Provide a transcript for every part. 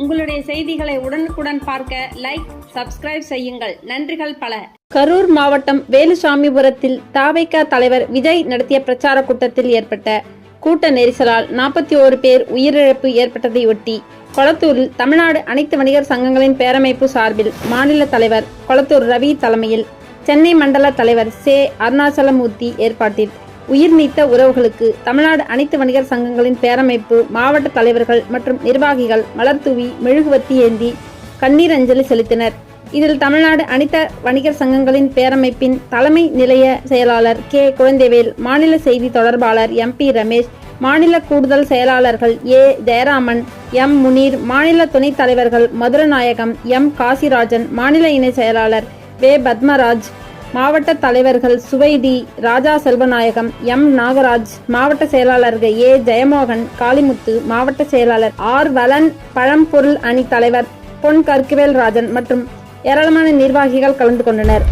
உங்களுடைய செய்திகளை உடனுக்குடன் பார்க்க லைக் சப்ஸ்கிரைப் செய்யுங்கள். நன்றிகள் பல. கரூர் மாவட்டம் வேலுசாமிபுரத்தில் தாவைக்கா தலைவர் விஜய் நடத்திய பிரச்சார கூட்டத்தில் ஏற்பட்ட கூட்ட நெரிசலால் நாற்பத்தி ஓரு பேர் உயிரிழப்பு ஏற்பட்டதையொட்டி கொளத்தூரில் தமிழ்நாடு அனைத்து வணிகர் சங்கங்களின் பேரமைப்பு சார்பில் மாநில தலைவர் கொளத்தூர் ரவி தலைமையில் சென்னை மண்டல தலைவர் சே அருணாச்சலமூர்த்தி ஏற்பாட்டில் உயிர் நீத்த உறவுகளுக்கு தமிழ்நாடு அனைத்து வணிகர் சங்கங்களின் பேரமைப்பு மாவட்ட தலைவர்கள் மற்றும் நிர்வாகிகள் மலர்தூவி மெழுகுவர்த்தி ஏந்தி கண்ணீர் அஞ்சலி செலுத்தினர். இதில் தமிழ்நாடு அனைத்த வணிகர் சங்கங்களின் பேரமைப்பின் தலைமை நிலைய செயலாளர் கே. குழந்தைவேல் மாநில செய்தி தொடர்பாளர் எம். பி. ரமேஷ் மாநில கூடுதல் செயலாளர்கள் ஏ. ஜெயராமன் எம். முனீர் மாநில துணைத் தலைவர்கள் மதுரநாயகம் எம். காசிராஜன் மாநில இணை செயலாளர் வே. பத்மராஜ் மாவட்ட தலைவர்கள் சுவைதி ராஜா செல்வநாயகம் எம். நாகராஜ் மாவட்ட செயலாளர்கள் ஏ. ஜெயமோகன் காளிமுத்து மாவட்ட செயலாளர் ஆர். வலன் பழம்பொருள் அணி தலைவர் பொன் கற்குவேல் ராஜன் மற்றும் ஏராளமான நிர்வாகிகள் கலந்து கொண்டனர்.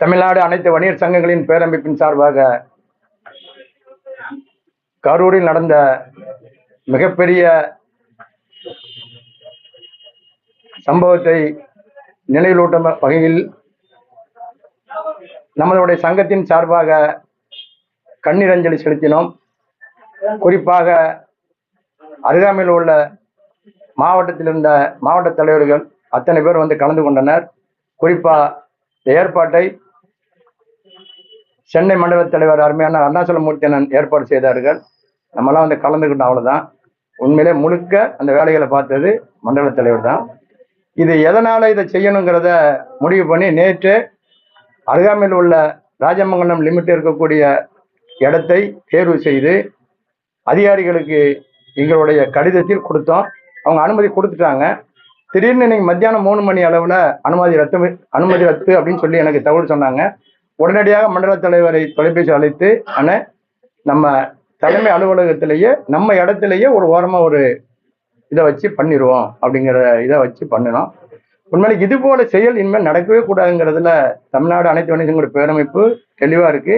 தமிழ்நாடு அனைத்து வணிகர் சங்கங்களின் பேரமைப்பின் சார்பாக கரூரில் நடந்த மிகப்பெரிய சம்பவத்தை நினைவூட்டும் வகையில் நம்மளுடைய சங்கத்தின் சார்பாக கண்ணீர் அஞ்சலி செலுத்தினோம். குறிப்பாக அருகாமையில் உள்ள மாவட்டத்தில் இருந்த மாவட்ட தலைவர்கள் அத்தனை பேர் வந்து கலந்து கொண்டனர். குறிப்பா ஏற்பாட்டை சென்னை மண்டல தலைவர் அருமையான அருணாச்சலமூர்த்தி அண்ணன் ஏற்பாடு செய்தார்கள். நம்மலாம் வந்து கலந்துக்கிட்டோம் அவ்வளோதான் உண்மையிலே முழுக்க அந்த வேலைகளை பார்த்தது மண்டல தலைவர் தான். இது எதனால் இதை செய்யணுங்கிறத முடிவு பண்ணி நேற்று அருகாமையில் உள்ள ராஜமங்கலம் லிமிட் இருக்கக்கூடிய இடத்தை தேர்வு செய்து அதிகாரிகளுக்கு எங்களுடைய கடிதத்தில் கொடுத்தோம். அவங்க அனுமதி கொடுத்துட்டாங்க. திடீர்னு இன்னைக்கு மத்தியானம் மூணு மணி அளவில் அனுமதி ரத்து அனுமதி ரத்து அப்படின்னு சொல்லி எனக்கு தகவல் சொன்னாங்க. உடனடியாக மண்டல தலைவரை தொலைபேசி அழைத்து ஆனால் நம்ம தலைமை அலுவலகத்திலேயே நம்ம இடத்துலயே ஒரு ஓரமாக ஒரு இதை வச்சு பண்ணிடுவோம் அப்படிங்கிற இதை வச்சு பண்ணினோம். உண்மையில இது போல செயல் இனிமேல் நடக்கவே கூடாதுங்கிறதுல தமிழ்நாடு அனைத்து வணிகங்களோட பேரமைப்பு தெளிவாக இருக்கு.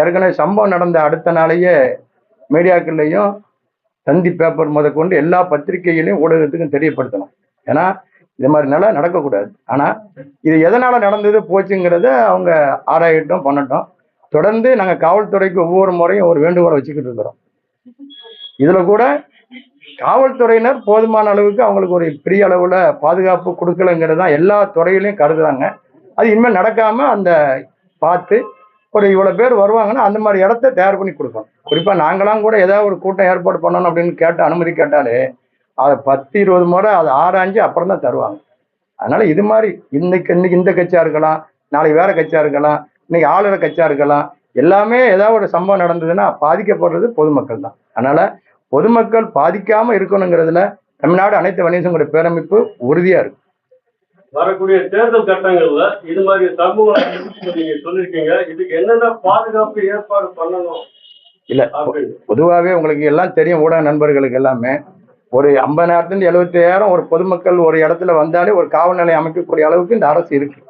ஏற்கனவே சம்பவம் நடந்த அடுத்த நாளையே மீடியாக்கள்லையும் தந்தி பேப்பர் முதற்கொண்டு எல்லா பத்திரிகைகளையும் ஊடகத்துக்கும் தெரியப்படுத்தணும். ஏன்னா இது மாதிரி நிலை நடக்கக்கூடாது. ஆனால் இது எதனால் நடந்தது போச்சுங்கிறத அவங்க ஆராயட்டும் பண்ணட்டும். தொடர்ந்து நாங்கள் காவல்துறைக்கு ஒவ்வொரு முறையும் ஒரு வேண்டுகோளை வச்சுக்கிட்டு இருக்கிறோம். இதில் கூட காவல்துறையினர் போதுமான அளவுக்கு அவங்களுக்கு ஒரு பெரிய அளவில் பாதுகாப்பு கொடுக்கலங்கிறது தான் எல்லா துறையிலையும் கருதுறாங்க. அது இனிமேல் நடக்காமல் அந்த பார்த்து ஒரு இவ்வளோ பேர் வருவாங்கன்னா அந்த மாதிரி இடத்த தயார் பண்ணி கொடுக்கணும். குறிப்பாக நாங்களாம் கூட ஏதாவது ஒரு கூட்டம் ஏற்பாடு பண்ணணும் அப்படின்னு கேட்டு அனுமதி கேட்டாலே அதை பத்து இருபது முறை அதை ஆராய்ஞ்சு அப்புறம் தான் தருவாங்க. அதனால இது மாதிரி இன்னைக்கு இன்னைக்கு இந்த கட்சியா இருக்கலாம் நாளைக்கு வேற கட்சியா இருக்கலாம் இன்னைக்கு ஆளுநர் கட்சியா இருக்கலாம் எல்லாமே ஏதாவது ஒரு சம்பவம் நடந்ததுன்னா பாதிக்கப்படுறது பொதுமக்கள் தான். அதனால பொதுமக்கள் பாதிக்காம இருக்கணுங்கிறதுல தமிழ்நாடு அனைத்து வணிகங்களுடைய பேரமைப்பு உறுதியா இருக்கு. வரக்கூடிய தேர்தல் கட்டங்கள்ல இது மாதிரி சமூகம் நீங்க சொல்லிருக்கீங்க இதுக்கு என்னென்ன பாதுகாப்பு ஏற்பாடு பண்ணணும்? இல்ல பொதுவாகவே உங்களுக்கு எல்லாம் தெரியும் ஊடக நண்பர்களுக்கு எல்லாமே. ஒரு ஐம்பதாயிரத்துலேருந்து எழுபத்தாயிரம் ஒரு பொதுமக்கள் ஒரு இடத்துல வந்தாலே ஒரு காவல் நிலையம் அமைக்கக்கூடிய அளவுக்கு இந்த அரசு இருக்கு.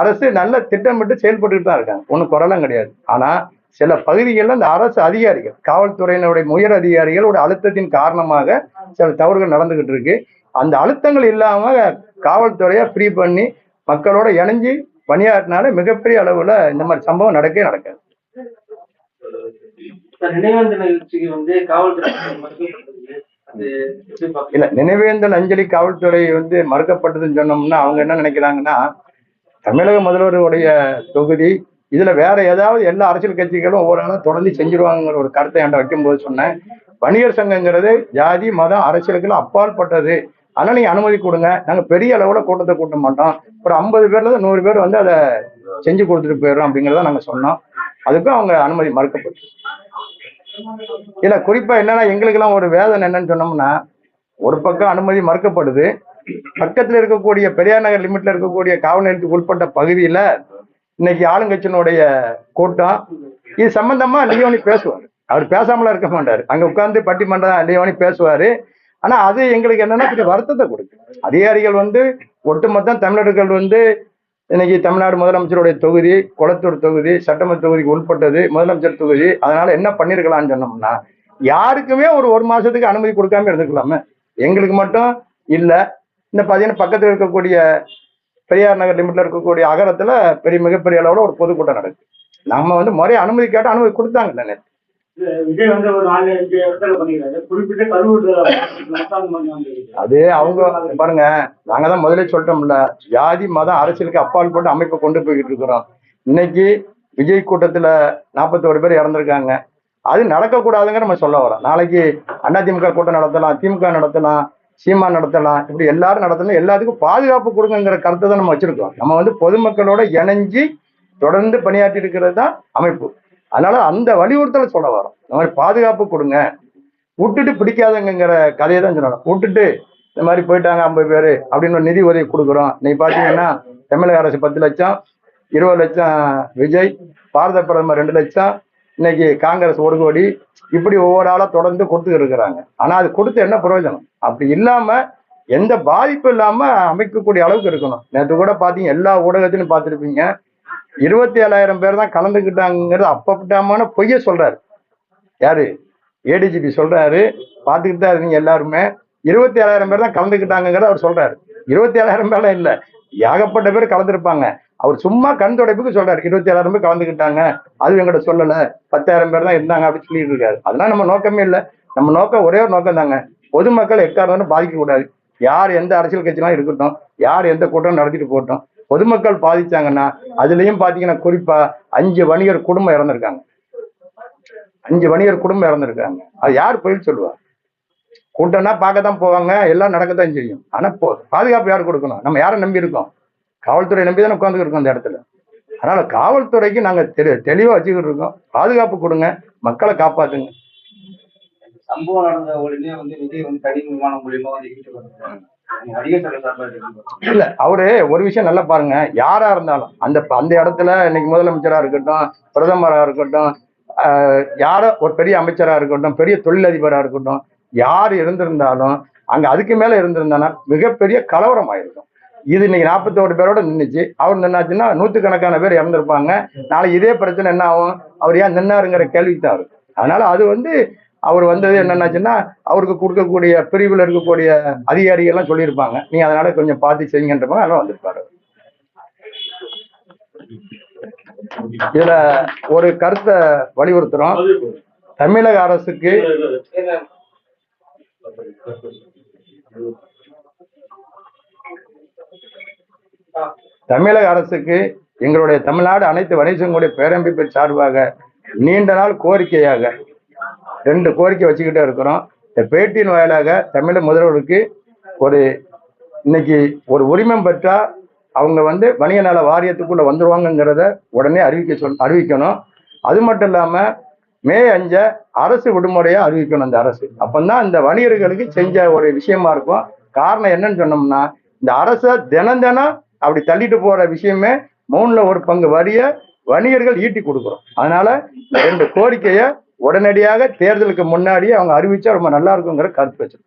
அரசு நல்ல திட்டமிட்டு செயல்பட்டுட்டு தான் இருக்காங்க. ஒன்றும் குறலாம் கிடையாது. ஆனால் சில பகுதிகளில் இந்த அரசு அதிகாரிகள் காவல்துறையினுடைய உயர் அதிகாரிகளோட அழுத்தத்தின் காரணமாக சில தவறுகள் நடந்துகிட்டு இருக்கு. அந்த அழுத்தங்கள் இல்லாம காவல்துறையை ஃப்ரீ பண்ணி மக்களோட இணைஞ்சு பணியாற்றினால மிகப்பெரிய அளவுல இந்த மாதிரி சம்பவம் நடக்கவே நடக்காது. நினைவேந்த நிகழ்ச்சிக்கு வந்து காவல்துறை இல்ல நினைவேந்தல் அஞ்சலி காவல்துறை வந்து மறுக்கப்பட்டதுன்னு சொன்னோம்னா அவங்க என்ன நினைக்கிறாங்கன்னா தமிழக முதல்வருடைய தொகுதி இதுல வேற ஏதாவது எல்லா அரசியல் கட்சிகளும் ஒவ்வொரு நாளும் தொடர்ந்து செஞ்சிருவாங்கிற ஒரு கருத்தை என்கிட்ட வைக்கும்போது சொன்னேன். வணிகர் சங்கங்கிறது ஜாதி மதம் அரசியலுக்கெல்லாம் அப்பாற்பட்டது. அதனால நீங்க அனுமதி கொடுங்க. நாங்க பெரிய அளவுல கூட்டத்தை கூட்ட மாட்டோம். ஒரு ஐம்பது பேர்ல இருந்து நூறு பேர் வந்து அதை செஞ்சு கொடுத்துட்டு போயிடுறோம் அப்படிங்கிறத நாங்க சொன்னோம். அதுக்கும் அவங்க அனுமதி மறுக்கப்பட்டு இல்ல குறிப்பா என்னன்னா எங்களுக்கெல்லாம் ஒரு வேதனை என்னன்னு சொன்னோம்னா ஒரு பக்கம் அனுமதி மறுக்கப்படுது. பக்கத்துல இருக்கக்கூடிய பெரியார் நகர் லிமிட்ல இருக்கக்கூடிய காவல் நிலையத்துக்கு உட்பட்ட பகுதியில இன்னைக்கு ஆளுங்கட்சியினுடைய கூட்டம். இது சம்பந்தமா லியோனி பேசுவார். அவர் பேசாமலாம் இருக்க மாட்டாரு. அங்க உட்கார்ந்து பட்டிமன்றம் லியோனி பேசுவாரு. ஆனா அது எங்களுக்கு என்னன்னா கொஞ்சம் வருத்தத்தை கொடுக்கும். அதிகாரிகள் வந்து ஒட்டுமொத்தம் தமிழர்கள் வந்து இன்னைக்கு தமிழ்நாடு முதலமைச்சருடைய தொகுதி குளத்தூர் தொகுதி சட்டமன்ற தொகுதிக்கு உட்பட்டது முதலமைச்சர் தொகுதி அதனால என்ன பண்ணிருக்கலாம்னு சொன்னோம்னா யாருக்குமே ஒரு ஒரு மாசத்துக்கு அனுமதி கொடுக்காம இருந்துக்கலாமே எங்களுக்கு மட்டும் இல்லை இந்த பார்த்தீங்கன்னா பக்கத்தில் இருக்கக்கூடிய பெரியார் நகர் லிமிட்ல இருக்கக்கூடிய அகரத்துல பெரிய மிகப்பெரிய அளவில் ஒரு பொதுக்கூட்டம் நடக்குது. நம்ம வந்து முறைய அனுமதி கேட்டால் அனுமதி கொடுத்தாங்க நேற்று அது அவங்க பாருங்க நாங்க தான் முதல்ல சொல்லிட்டோம்ல ஜாதி மதம் அரசியலுக்கு அப்பால் போட்டு அமைப்பை கொண்டு போய்கிட்டு இருக்கிறோம். இன்னைக்கு விஜய் கூட்டத்துல நாற்பத்தோரு பேர் இறந்திருக்காங்க. அது நடக்கக்கூடாதுங்க நம்ம சொல்ல வரோம். நாளைக்கு அதிமுக கூட்டம் நடத்தலாம் திமுக நடத்தலாம் சீமா நடத்தலாம் இப்படி எல்லாரும் நடத்தலாம் எல்லாத்துக்கும் பாதுகாப்பு கொடுங்கிற கருத்தை தான் நம்ம வச்சிருக்கோம். நம்ம வந்து பொதுமக்களோட இணைஞ்சு தொடர்ந்து பணியாற்றி இருக்கிறது தான் அமைப்பு. அதனால அந்த வலியுறுத்தலை சொல்ல வரோம். இந்த மாதிரி பாதுகாப்பு கொடுங்க. விட்டுட்டு பிடிக்காதங்கிற கதையை தான் சொல்லணும் விட்டுட்டு இந்த மாதிரி போயிட்டாங்க ஐம்பது பேர் அப்படின்னு நிதி உதவி கொடுக்குறோம். நீ பார்த்தீங்கன்னா தமிழக அரசு பத்து லட்சம் இருபது லட்சம் விஜய் பாரத பிரதமர் ரெண்டு லட்சம் இன்னைக்கு காங்கிரஸ் ஒரு கோடி. இப்படி ஒவ்வொரு ஆளாக தொடர்ந்து கொடுத்துட்டு இருக்கிறாங்க. ஆனால் அது கொடுத்து என்ன பிரயோஜனம்? அப்படி இல்லாமல் எந்த பாதிப்பும் இல்லாமல் அமைக்கக்கூடிய அளவுக்கு இருக்கணும். நேற்று கூட பார்த்தீங்க எல்லா ஊடகத்திலும் பார்த்துருப்பீங்க. இருபத்தி ஏழாயிரம் பேர் தான் கலந்துக்கிட்டாங்கிறது அப்பப்பட்டாமான பொய்ய சொல்றாரு. யாரு? ஏடிஜிபி சொல்றாரு. பார்த்துக்கிட்டு தான் இருந்தீங்க எல்லாருமே. இருபத்தி ஏழாயிரம் பேர் தான் கலந்துக்கிட்டாங்கிறத அவர் சொல்றாரு. இருபத்தி ஏழாயிரம் பேர்லாம் இல்லை. ஏகப்பட்ட பேர் கலந்துருப்பாங்க. அவர் சும்மா கண் துடைப்புக்கு சொல்றாரு. இருபத்தி ஏழாயிரம் பேர் கலந்துக்கிட்டாங்க. அது எங்கிட்ட சொல்லல. பத்தாயிரம் பேர் தான் இருந்தாங்க அப்படின்னு சொல்லிட்டு இருக்காரு. அதெல்லாம் நம்ம நோக்கமே இல்லை. நம்ம நோக்கம் ஒரே ஒரு நோக்கம் தாங்க. பொதுமக்கள் எக்காரணம் பாதிக்க கூடாது யார் எந்த அரசியல் கட்சிலாம் இருக்கட்டும் யார் எந்த கூட்டம் நடத்திட்டு போகட்டும். பொதுமக்கள் பாதிச்சாங்கன்னா அதுலயும் பாத்தீங்கன்னா குறிப்பா அஞ்சு வணிகர் குடும்பம் இறந்திருக்காங்க. அஞ்சு வணிகர் குடும்பம் இறந்திருக்காங்க. அது யார் போய் சொல்லுவா? கூட்டம்னா பார்க்க தான் போவாங்க எல்லாம் நடக்கத்தான் செய்யும். ஆனா போ- பாதுகாப்பு யார் கொடுக்கணும்? நம்ம யாரை நம்பி இருக்கோம்? காவல்துறை நம்பி தானே உட்காந்துட்டு இருக்கோம் அந்த இடத்துல. அதனால காவல்துறைக்கு நாங்க தெளி தெளிவா வச்சுக்கிட்டு இருக்கோம். பாதுகாப்பு கொடுங்க மக்களை காப்பாத்துங்க. சம்பவம் நடந்த உடனே வந்து விஜய் வந்து தனி விமானம் மூலியமா வந்து இல்ல அவரு ஒரு விஷயம் நல்லா பாருங்க. யாரா இருந்தாலும் அந்த அந்த இடத்துல இன்னைக்கு முதலமைச்சரா இருக்கட்டும் பிரதமரா இருக்கட்டும் யாரோ ஒரு பெரிய அமைச்சரா இருக்கட்டும் பெரிய தொழிலதிபரா இருக்கட்டும் யார் இருந்திருந்தாலும் அங்க அதுக்கு மேல இருந்திருந்தானா மிகப்பெரிய கலவரம் ஆயிருக்கும் இது இன்னைக்கு நாற்பத்தோரு பேரோட நின்னுச்சு. அவர் நின்னாச்சுன்னா நூத்துக்கணக்கான பேர் இறந்திருப்பாங்க. நாளைக்கு இதே பிரச்சனை என்ன ஆகும்? அவர் ஏன் நின்னாருங்கிற கேள்விக்கு தான் இருக்கும் அதனால அது வந்து அவர் வந்தது என்னன்னாச்சுன்னா அவருக்கு கொடுக்கக்கூடிய பிரிவில் இருக்கக்கூடிய அதிகாரிகள்லாம் சொல்லியிருப்பாங்க. நீ அதனால கொஞ்சம் பார்த்து செய்யுங்கன்றவங்க அதெல்லாம் வந்திருப்பாரு. இதுல ஒரு கருத்தை வலியுறுத்துறோம். தமிழக அரசுக்கு தமிழக அரசுக்கு எங்களுடைய தமிழ்நாடு அனைத்து வணிகங்களுடைய பேரமைப்பு சார்பாக நீண்ட நாள் கோரிக்கையாக ரெண்டு கோரிக்கை வச்சுக்கிட்டே இருக்கிறோம். இந்த பேட்டியின் வாயிலாக தமிழக முதல்வருக்கு ஒரு இன்னைக்கு ஒரு உரிமம் பெற்றால் அவங்க வந்து வணிக நல வாரியத்துக்குள்ள வந்துடுவாங்கங்கிறத உடனே அறிவிக்க சொல் அறிவிக்கணும். அது மட்டும் இல்லாமல் மே அஞ்சை அரசு விடுமுறையாக அறிவிக்கணும் அந்த அரசு. அப்பந்தான் இந்த வணிகர்களுக்கு செஞ்ச ஒரு விஷயமா இருக்கும். காரணம் என்னன்னு சொன்னோம்னா இந்த அரசை தினம் தினம் அப்படி தள்ளிட்டு போற விஷயமே மூணுல ஒரு பங்கு வரிய வணிகர்கள் ஈட்டி கொடுக்குறோம். அதனால ரெண்டு கோரிக்கையை உடனடியாக தேர்தலுக்கு முன்னாடியே அவங்க அறிவிச்சா ரொம்ப நல்லா இருக்குங்கிற கருத்து வச்சிருக்கோம்.